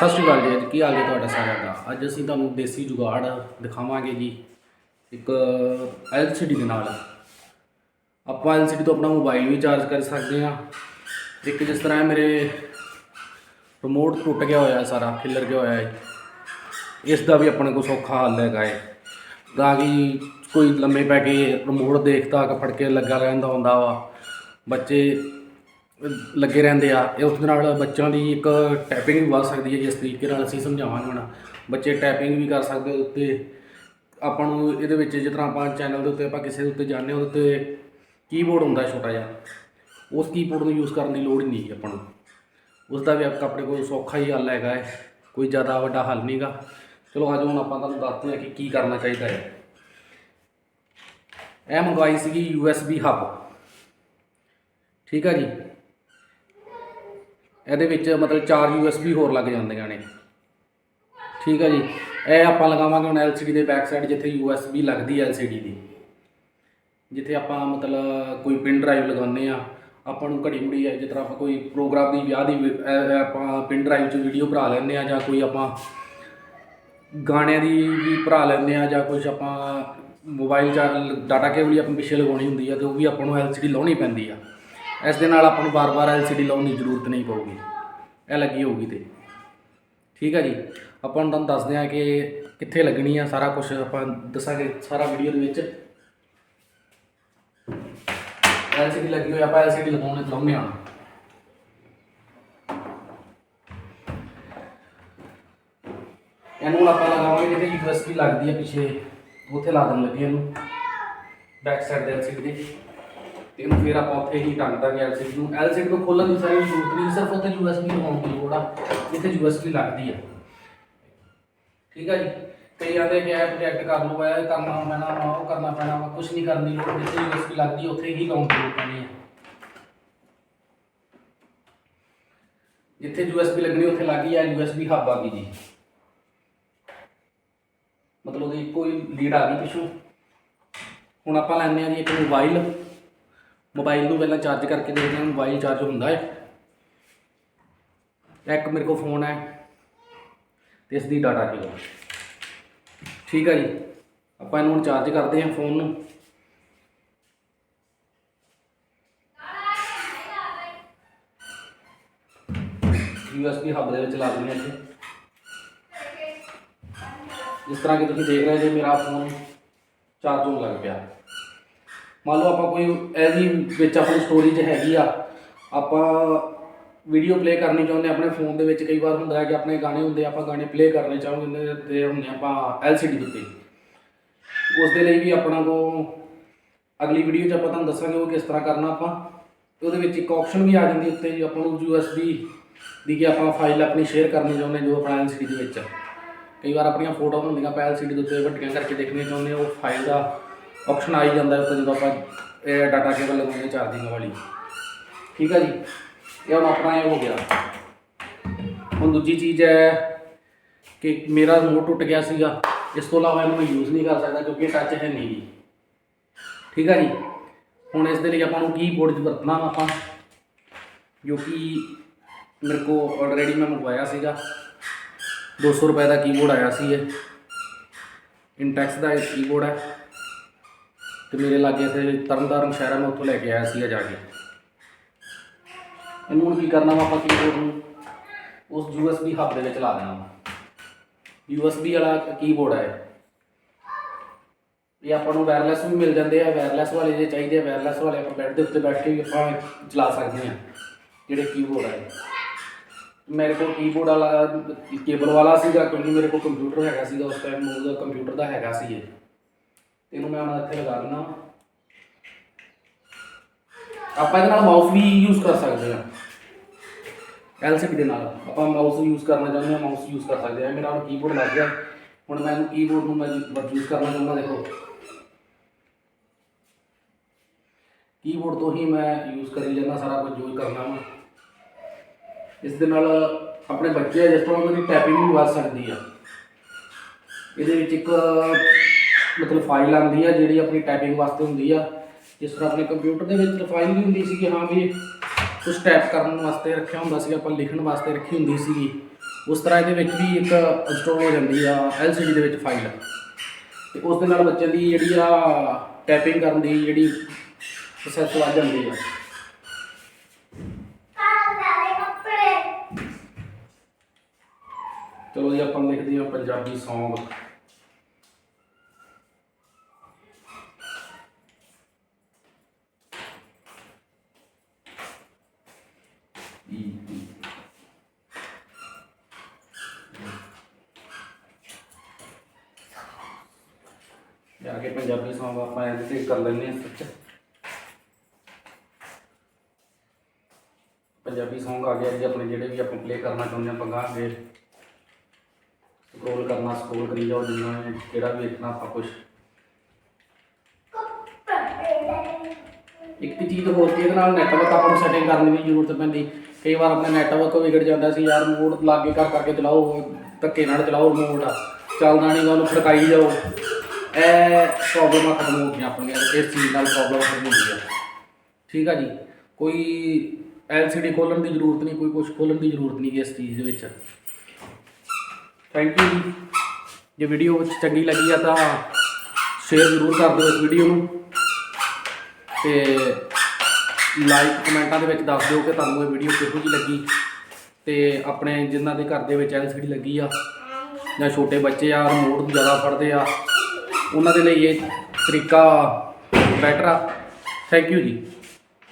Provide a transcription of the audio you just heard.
ਸਤਿ ਸ਼੍ਰੀ ਅਕਾਲ ਜੀ, ਅੱਜ ਕੀ ਹਾਲ ਹੈ ਤੁਹਾਡਾ ਸਾਰਿਆਂ ਦਾ? ਅੱਜ ਅਸੀਂ ਤੁਹਾਨੂੰ ਦੇਸੀ ਜੁਗਾੜ ਦਿਖਾਵਾਂਗੇ ਜੀ, ਇੱਕ LCD ਦੇ ਨਾਲ। ਆਪਾਂ LCD ਤੋਂ ਆਪਣਾ ਮੋਬਾਈਲ ਵੀ ਚਾਰਜ ਕਰ ਸਕਦੇ ਹਾਂ। ਇੱਕ ਜਿਸ ਤਰ੍ਹਾਂ ਮੇਰੇ ਰਿਮੋਟ ਟੁੱਟ ਗਿਆ ਹੋਇਆ ਸਾਰਾ ਖਿੱਲਰ ਗਿਆ ਹੋਇਆ ਹੈ। ਇਸ ਦਾ ਵੀ ਆਪਣੇ ਕੋਲ ਸੌਖਾ ਹੱਲ ਹੈਗਾ ਹੈ। ਤਾਂ ਕਿ ਕੋਈ ਲੰਮੇ ਪੈ ਕੇ ਰਿਮੋਟ ਦੇਖਦਾ ਕਿ ਫੜ ਕੇ ਲੱਗਾ ਰਹਿੰਦਾ ਹੁੰਦਾ ਵਾ। ਬੱਚੇ ਲੱਗੇ ਰਹਿੰਦੇ ਆ। ਇਹ ਉਸ ਦੇ ਨਾਲ ਬੱਚਿਆਂ ਦੀ ਇੱਕ ਟੈਪਿੰਗ ਵੀ ਵੱਧ ਸਕਦੀ ਹੈ, ਜਿਸ ਤਰੀਕੇ ਨਾਲ ਅਸੀਂ ਸਮਝਾਵਾਂਗੇ ਹੁਣ। ਬੱਚੇ ਟੈਪਿੰਗ ਵੀ ਕਰ ਸਕਦੇ ਉੱਤੇ। ਆਪਾਂ ਨੂੰ ਇਹਦੇ ਵਿੱਚ ਜਿਸ ਤਰ੍ਹਾਂ ਆਪਾਂ ਚੈਨਲ ਦੇ ਉੱਤੇ ਆਪਾਂ ਕਿਸੇ ਦੇ ਉੱਤੇ ਜਾਂਦੇ ਹਾਂ ਉਹਦੇ ਉੱਤੇ ਕੀਬੋਰਡ ਹੁੰਦਾ ਛੋਟਾ ਜਿਹਾ। ਉਸ ਕੀਬੋਰਡ ਨੂੰ ਯੂਜ਼ ਕਰਨ ਦੀ ਲੋੜ ਹੀ ਨਹੀਂ ਹੈ ਆਪਾਂ ਨੂੰ। ਉਸ ਦਾ ਵੀ ਆਪਣੇ ਕੋਲ ਸੌਖਾ ਹੀ ਹੱਲ ਹੈਗਾ ਹੈ ਕੋਈ ਜ਼ਿਆਦਾ ਵੱਡਾ ਹੱਲ ਨਹੀਂਗਾ ਚਲੋ ਅੱਜ ਹੁਣ ਆਪਾਂ ਤੁਹਾਨੂੰ ਦੱਸਦੇ ਹਾਂ ਕਿ ਕੀ ਕਰਨਾ ਚਾਹੀਦਾ ਹੈ। ਇਹ ਮੰਗਵਾਈ ਸੀਗੀ USB ਹੱਬ ਠੀਕ ਆ ਜੀ? ਇਹਦੇ ਵਿੱਚ ਮਤਲਬ ਚਾਰ USB ਹੋਰ ਲੱਗ ਜਾਂਦੀਆਂ ਨੇ। ਠੀਕ ਆ ਜੀ। ਇਹ ਆਪਾਂ ਲਗਾਵਾਂਗੇ ਹੁਣ LCD ਦੇ ਬੈਕ ਸਾਈਡ ਜਿੱਥੇ USB ਲੱਗਦੀ ਹੈ LCD ਦੀ। ਜਿੱਥੇ ਆਪਾਂ ਮਤਲਬ ਕੋਈ ਪਿਨ ਡਰਾਈਵ ਲਗਾਉਂਦੇ ਆ। ਆਪਾਂ ਨੂੰ ਘੜੀ ਮੁੜੀ ਹੈ ਜਿਸ ਤਰ੍ਹਾਂ ਆਪਾਂ ਕੋਈ ਪ੍ਰੋਗਰਾਮ ਦੀ ਵਿਆਹ ਦੀ ਆਪਾਂ ਪਿਨ ਡਰਾਈਵ 'ਚ ਵੀਡੀਓ ਭਰਾ ਲੈਂਦੇ ਆ ਜਾਂ ਕੋਈ ਆਪਾਂ ਗਾਣਿਆਂ ਦੀ ਵੀ ਭਰਾ ਲੈਂਦੇ ਆ ਜਾਂ ਕੁਝ ਆਪਾਂ ਮੋਬਾਈਲ ਚਾਰਜ ਡਾਟਾ ਕੇਬਲ ਹੀ ਆਪਾਂ ਪਿੱਛੇ ਲਗਾਉਣੀ ਹੁੰਦੀ ਆ, ਤੇ ਉਹ ਵੀ ਆਪਾਂ ਨੂੰ LCD ਲਾਉਣੀ ਪੈਂਦੀ ਆ। ਇਸ ਦੇ ਨਾਲ ਆਪਾਂ ਨੂੰ ਬਾਰ-ਬਾਰ LCD ਲਾਉਣ ਦੀ ਜ਼ਰੂਰਤ ਨਹੀਂ ਪਊਗੀ। ਇਹ ਲੱਗੀ ਹੋਊਗੀ ਤੇ। ਠੀਕ ਹੈ ਜੀ? ਆਪਾਂ ਨੂੰ ਤੁਹਾਨੂੰ ਦੱਸਦੇ ਆ ਕਿ ਕਿੱਥੇ ਲੱਗਣੀ ਆ ਸਾਰਾ ਕੁਝ ਆਪਾਂ ਦੱਸਾਂਗੇ ਸਾਰਾ ਵੀਡੀਓ ਦੇ ਵਿੱਚ। LCD ਲੱਗੀ ਹੋਈ ਆ, ਆਪਾਂ LCD ਲਗਾਉਣੇ ਲਾਉਣੇ ਆ ਇਹਨੂੰ ਹੁਣ ਆਪਾਂ ਲਗਾਵਾਂਗੇ ਜਿੱਥੇ USB ਲੱਗਦੀ ਹੈ ਪਿੱਛੇ। ਉੱਥੇ ਲਾ ਦੇਣ ਲੱਗੇ ਇਹਨੂੰ। ਬੈਕ ਸਾਈਡ ਦੇ LCD ਦੇ। ਤੇ ਇਹਨੂੰ ਫਿਰ ਆਪਾਂ ਉੱਥੇ ਹੀ ਟੰਗ ਦਾਂਗੇ LCD ਨੂੰ। LCD ਨੂੰ ਖੋਲਣ ਦੀ ਸਾਰੀ ਜ਼ਰੂਰਤ ਨਹੀਂ ਸਿਰਫ ਉੱਥੇ USB ਲਗਾਉਣ ਦੀ ਲੋੜ ਆ ਜਿੱਥੇ USB ਲੱਗਦੀ ਆ। ਠੀਕ ਆ ਜੀ? ਕਈ ਆਂਦੇ ਕਿ ਇਹ ਪ੍ਰੋਜੈਕਟ ਕਰ ਲਓ ਇਹ ਕਰਨਾ ਪੈਣਾ ਵਾ ਉਹ ਕਰਨਾ ਪੈਣਾ ਵਾ ਕੁਝ ਨਹੀਂ ਕਰਨ ਦੀ ਲੋੜ ਜਿੱਥੇ USB ਲੱਗਦੀ ਆ, ਉੱਥੇ ਹੀ ਲਾਉਣ ਦੀ ਲੋੜ ਪੈਣੀ ਆ। ਜਿੱਥੇ USB ਲੱਗਣੀ ਉੱਥੇ ਲੱਗੀ ਆ USB ਹੱਬ ਆ ਗਈ ਜੀ। ਮਤਲਬ ਉਹਦੀ ਕੋਈ ਲੀਡ ਆ ਗਈ ਪਿੱਛੋਂ। ਹੁਣ ਆਪਾਂ ਲੈਣੇ ਆ ਜੀ ਇੱਕ ਮੋਬਾਈਲ ਮੋਬਾਈਲ ਨੂੰ ਪਹਿਲਾਂ ਚਾਰਜ ਕਰਕੇ ਦੇਖਦੇ ਹਾਂ ਮੋਬਾਈਲ ਚਾਰਜ ਹੁੰਦਾ ਹੈ। ਇੱਕ ਮੇਰੇ ਕੋਲ ਫੋਨ ਹੈ ਤੇ ਇਸ ਦੀ ਡਾਟਾ ਕਿਲੋ ਠੀਕ ਹੈ ਜੀ, ਆਪਾਂ ਇਹਨੂੰ ਹੁਣ ਚਾਰਜ ਕਰਦੇ ਹਾਂ ਫੋਨ ਨੂੰ। USB ਹੱਬ ਦੇ ਵਿੱਚ ਲਾ ਦਿੰਦੇ ਹਾਂ ਇੱਥੇ। ਜਿਸ ਤਰ੍ਹਾਂ ਕਿ ਤੁਸੀਂ ਦੇਖ ਰਹੇ ਜੇ ਮੇਰਾ ਫੋਨ ਚਾਰਜ ਹੋਣ ਲੱਗ ਪਿਆ। ਮੰਨ ਲਓ ਆਪਾਂ ਕੋਈ ਐਜੀ ਵਿੱਚ ਆਪਣੀ ਸਟੋਰੇਜ ਹੈਗੀ ਆ ਆਪਾਂ ਵੀਡੀਓ ਪਲੇ ਕਰਨੀ ਚਾਹੁੰਦੇ ਆਪਣੇ ਫੋਨ ਦੇ ਵਿੱਚ ਕਈ ਵਾਰ ਹੁੰਦਾ ਹੈ ਕਿ ਆਪਣੇ ਗਾਣੇ ਹੁੰਦੇ ਆ, ਆਪਾਂ ਗਾਣੇ ਪਲੇ ਕਰਨੇ ਚਾਹੁੰਦੇ ਤੇ ਹੁੰਦੇ ਆਪਾਂ LCD ਦੇ ਉੱਤੇ। ਉਸ ਦੇ ਲਈ ਵੀ ਆਪਣਾ ਕੋ ਅਗਲੀ ਵੀਡੀਓ 'ਚ ਆਪਾਂ ਤੁਹਾਨੂੰ ਦੱਸਾਂਗੇ ਉਹ ਕਿਸ ਤਰ੍ਹਾਂ ਕਰਨਾ ਆਪਾਂ ਉਹਦੇ ਵਿੱਚ ਇੱਕ ਆਪਸ਼ਨ ਵੀ ਆ ਜਾਂਦੀ ਉੱਤੇ ਜੀ ਆਪਾਂ ਨੂੰ USB ਦੀ ਕਿ ਆਪਾਂ ਫਾਈਲ ਆਪਣੀ ਸ਼ੇਅਰ ਕਰਨੀ ਚਾਹੁੰਦੇ ਜੋ ਆਪਣਾ LCD ਦੇ ਵਿੱਚ। ਕਈ ਵਾਰ ਆਪਣੀਆਂ ਫੋਟੋਆਂ ਹੁੰਦੀਆਂ ਆਪਾਂ LCD ਦੇ ਉੱਤੇ ਵੱਡੀਆਂ ਕਰਕੇ ਦੇਖਣੀਆਂ ਚਾਹੁੰਦੇ ਹਾਂ, ਉਹ ਫਾਈਲ ਦਾ ਆਪਸ਼ਨ ਆਈ ਜਾਂਦਾ ਉੱਤੇ ਜਦੋਂ ਆਪਾਂ ਇਹ ਡਾਟਾ ਕੇਬਲ ਲਗਾਉਂਦੇ ਚਾਰਜਿੰਗ ਵਾਲੀ। ਠੀਕ ਹੈ ਜੀ? ਇਹ ਹੁਣ ਆਪਣਾ ਇਹ ਹੋ ਗਿਆ। ਹੁਣ ਦੂਜੀ ਚੀਜ਼ ਹੈ ਕਿ ਮੇਰਾ ਰਿਮੋਟ ਟੁੱਟ ਗਿਆ ਸੀਗਾ। ਇਸ ਤੋਂ ਇਲਾਵਾ ਇਹਨੂੰ ਮੈਂ ਯੂਜ਼ ਨਹੀਂ ਕਰ ਸਕਦਾ ਕਿਉਂਕਿ ਇਹ ਟੱਚ ਹੈ ਨਹੀਂ ਜੀ। ਠੀਕ ਹੈ ਜੀ? ਹੁਣ ਇਸ ਦੇ ਲਈ ਆਪਾਂ ਨੂੰ ਕੀਬੋਰਡ ਵਰਤਣਾ ਵਾ ਆਪਾਂ, ਜੋ ਕਿ ਮੇਰੇ ਕੋ ਆਲਰੇਡੀ ਮੈਂ ਮੰਗਵਾਇਆ ਸੀਗਾ। 200 ਰੁਪਏ ਦਾ ਕੀਬੋਰਡ ਆਇਆ ਸੀ ਇਹ। ਇੰਟੈਕਸ ਦਾ ਇਹ ਕੀਬੋਰਡ ਹੈ। ਤੇ ਮੇਰੇ ਲਾਗੇ ਇੱਥੇ ਤਰਨਤਾਰਨ ਸ਼ਹਿਰ ਹੈ ਮੈਂ ਉੱਥੋਂ ਲੈ ਕੇ ਆਇਆ ਸੀ ਜਾ ਕੇ। ਇਹਨੂੰ ਹੁਣ ਕੀ ਕਰਨਾ ਵਾ ਆਪਾਂ ਕੀਬੋਰਡ ਨੂੰ? ਉਸ USB ਹੱਬ ਦੇ ਵਿੱਚ ਲਾ ਦੇਣਾ ਵਾ। USB ਵਾਲਾ ਕੀਬੋਰਡ ਹੈ ਇਹ। ਆਪਾਂ ਨੂੰ ਵਾਇਰਲੈਸ ਵੀ ਮਿਲ ਜਾਂਦੇ ਆ ਵਾਇਰਲੈਸ ਵਾਲੇ ਜੇ ਚਾਹੀਦੇ ਆ ਵਾਇਰਲੈਸ ਵਾਲੇ ਆਪਾਂ ਬੈੱਡ ਦੇ ਉੱਤੇ ਬੈਠ ਕੇ ਵੀ ਆਪਾਂ ਚਲਾ ਸਕਦੇ ਆ, ਜਿਹੜੇ ਕੀਬੋਰਡ ਹੈ ਮੇਰੇ ਕੋਲ ਕੀਬੋਰਡ ਵਾਲਾ ਕੇਬਲ ਵਾਲਾ ਸੀਗਾ, ਕਿਉਂਕਿ ਮੇਰੇ ਕੋਲ ਕੰਪਿਊਟਰ ਹੈਗਾ ਸੀਗਾ ਉਸ ਟਾਈਮ ਉਹਦਾ ਕੰਪਿਊਟਰ ਦਾ ਹੈਗਾ ਸੀ ਇਹ। ਇਹਨੂੰ ਮੈਂ ਹੁਣ ਇੱਥੇ ਲਗਾ ਦਿੰਦਾ ਆਪਾਂ ਇਹਦੇ ਨਾਲ ਮਾਊਸ ਵੀ ਯੂਜ਼ ਕਰ ਸਕਦੇ ਹਾਂ। LCD ਦੇ ਨਾਲ। ਆਪਾਂ ਮਾਊਸ ਯੂਜ਼ ਕਰਨਾ ਚਾਹੁੰਦੇ ਹਾਂ ਮਾਊਸ ਯੂਜ਼ ਕਰ ਸਕਦੇ ਹਾਂ। ਮੇਰਾ ਹੁਣ ਕੀਬੋਰਡ ਲੱਗ ਗਿਆ। ਹੁਣ ਮੈਂ ਇਹਨੂੰ ਕੀਬੋਰਡ ਨੂੰ ਮੈਂ ਯੂਜ਼ ਕਰਨਾ ਚਾਹੁੰਦਾ, ਦੇਖੋ। ਕੀਬੋਰਡ ਤੋਂ ਹੀ ਮੈਂ ਯੂਜ਼ ਕਰੀ ਜਾਂਦਾ, ਸਾਰਾ ਕੁਝ ਯੂਜ ਕਰਨਾ ਵਾ। ਇਸ ਦੇ ਨਾਲ ਆਪਣੇ ਬੱਚੇ ਆ, ਜਿਸ ਤਰ੍ਹਾਂ ਉਹਨਾਂ ਦੀ ਟੈਪਿੰਗ ਵੀ ਵੱਧ ਸਕਦੀ ਆ। ਇਹਦੇ ਵਿੱਚ ਇੱਕ ਮਤਲਬ ਫਾਈਲ ਆਉਂਦੀ ਆ, ਜਿਹੜੀ ਆਪਣੀ ਟਾਈਪਿੰਗ ਵਾਸਤੇ ਹੁੰਦੀ ਆ। ਜਿਸ ਤਰ੍ਹਾਂ ਆਪਣੇ ਕੰਪਿਊਟਰ ਦੇ ਵਿੱਚ ਫਾਈਲ ਵੀ ਹੁੰਦੀ ਸੀ ਕਿ ਹਾਂ ਵੀ ਕੁਝ ਟਾਈਪ ਕਰਨ ਵਾਸਤੇ ਰੱਖਿਆ ਹੁੰਦਾ ਸੀ ਆਪਾਂ ਲਿਖਣ ਵਾਸਤੇ ਰੱਖੀ ਹੁੰਦੀ ਸੀਗੀ। ਉਸ ਤਰ੍ਹਾਂ ਇਹਦੇ ਵਿੱਚ ਵੀ ਇੱਕ ਇੰਸਟਾਲ ਹੋ ਜਾਂਦੀ ਆ LCD ਦੇ ਵਿੱਚ ਫਾਈਲ ਤੇ ਉਸ ਦੇ ਨਾਲ ਬੱਚੇ ਦੀ ਜਿਹੜੀ ਆ ਟੈਪਿੰਗ ਕਰਨ ਦੀ ਜਿਹੜੀ ਪ੍ਰੋਸੈਸ ਵੱਧ ਜਾਂਦੀ ਆ। ਚਲੋ ਜੀ, ਆਪਾਂ ਲਿਖਦੇ ਹਾਂ ਪੰਜਾਬੀ Song ਜਾ ਕੇ ਪੰਜਾਬੀ ਸੌਂਗ ਆਪਾਂ ਇਹਦੇ ਤੇ ਕਰ ਲੈਂਦੇ ਹਾਂ ਸੱਚ। ਪੰਜਾਬੀ ਸੌਂਗ ਆ ਗਿਆ ਜੀ, ਆਪਣੇ ਜਿਹੜੇ ਵੀ ਆਪਾਂ ਪਲੇ ਕਰਨਾ ਚਾਹੁੰਦੇ ਆਪਾਂ ਪੰਗਾ ਅੱਗੇ ਸਕਰੋਲ ਕਰਨਾ ਸਕਰੋਲ ਕਰੀ ਜਾਓ, ਜਿੰਨਾ ਕਿਹੜਾ ਵੀ ਵੇਖਣਾ ਆਪਾਂ ਕੁਝ ਇੱਕ ਚੀਜ਼ ਹੋਰ ਕੀ ਇਹਦੇ ਨਾਲ ਨੈਟਵਰਕ ਆਪਾਂ ਨੂੰ ਸੈਟਿੰਗ ਕਰਨ ਦੀ ਜ਼ਰੂਰਤ ਪੈਂਦੀ। ਕਈ ਵਾਰ ਆਪਣਾ ਨੈਟਵਰਕ ਵਿਗੜ ਜਾਂਦਾ ਸੀ, ਯਾਰ ਮੋਡ ਲਾਗੇ ਕਰ ਕਰਕੇ ਚਲਾਓ, ਧੱਕੇ ਨਾਲ ਚਲਾਓ ਰਿਮੋਟ ਚੱਲਦਾ ਨਹੀਂ ਉਹਨੂੰ ਫੜਕਾਈ ਜਾਓ। ਇਹ ਪ੍ਰੋਬਲਮਾਂ ਖਤਮ ਹੋ ਗਈਆਂ ਆਪਣੀਆਂ, ਇਸ ਚੀਜ਼ ਨਾਲ ਪ੍ਰੋਬਲਮ ਖਤਮ ਹੋ ਗਈ ਠੀਕ ਆ ਜੀ? ਕੋਈ LCD ਖੋਲਣ ਦੀ ਜ਼ਰੂਰਤ ਨਹੀਂ, ਕੋਈ ਕੁਝ ਖੋਲਣ ਦੀ ਜ਼ਰੂਰਤ ਨਹੀਂ ਇਸ ਚੀਜ਼ ਦੇ ਵਿੱਚ। ਥੈਂਕ ਯੂ ਜੀ। ਜੇ ਵੀਡੀਓ ਚੰਗੀ ਲੱਗੀ ਆ ਤਾਂ ਸ਼ੇਅਰ ਜ਼ਰੂਰ ਕਰ ਦਿਓ ਇਸ ਵੀਡੀਓ ਨੂੰ। ਤੇ ਲਾਈਕ ਕਮੈਂਟਾਂ ਦੇ ਵਿੱਚ ਦੱਸ ਦਿਓ ਕਿ ਤੁਹਾਨੂੰ ਇਹ ਵੀਡੀਓ ਕਿਹੋ ਜਿਹੀ ਲੱਗੀ ਤੇ ਆਪਣੇ ਜਿਨ੍ਹਾਂ ਦੇ ਘਰ ਦੇ ਵਿੱਚ LCD ਲੱਗੀ ਆ, ਜਾਂ ਛੋਟੇ ਬੱਚੇ ਆ ਰਿਮੋਟ ਜ਼ਿਆਦਾ ਫੜਦੇ ਆ, ਉਹਨਾਂ ਦੇ ਲਈ ਇਹ ਤਰੀਕਾ ਬੈਟਰ ਆ। ਥੈਂਕ ਯੂ ਜੀ।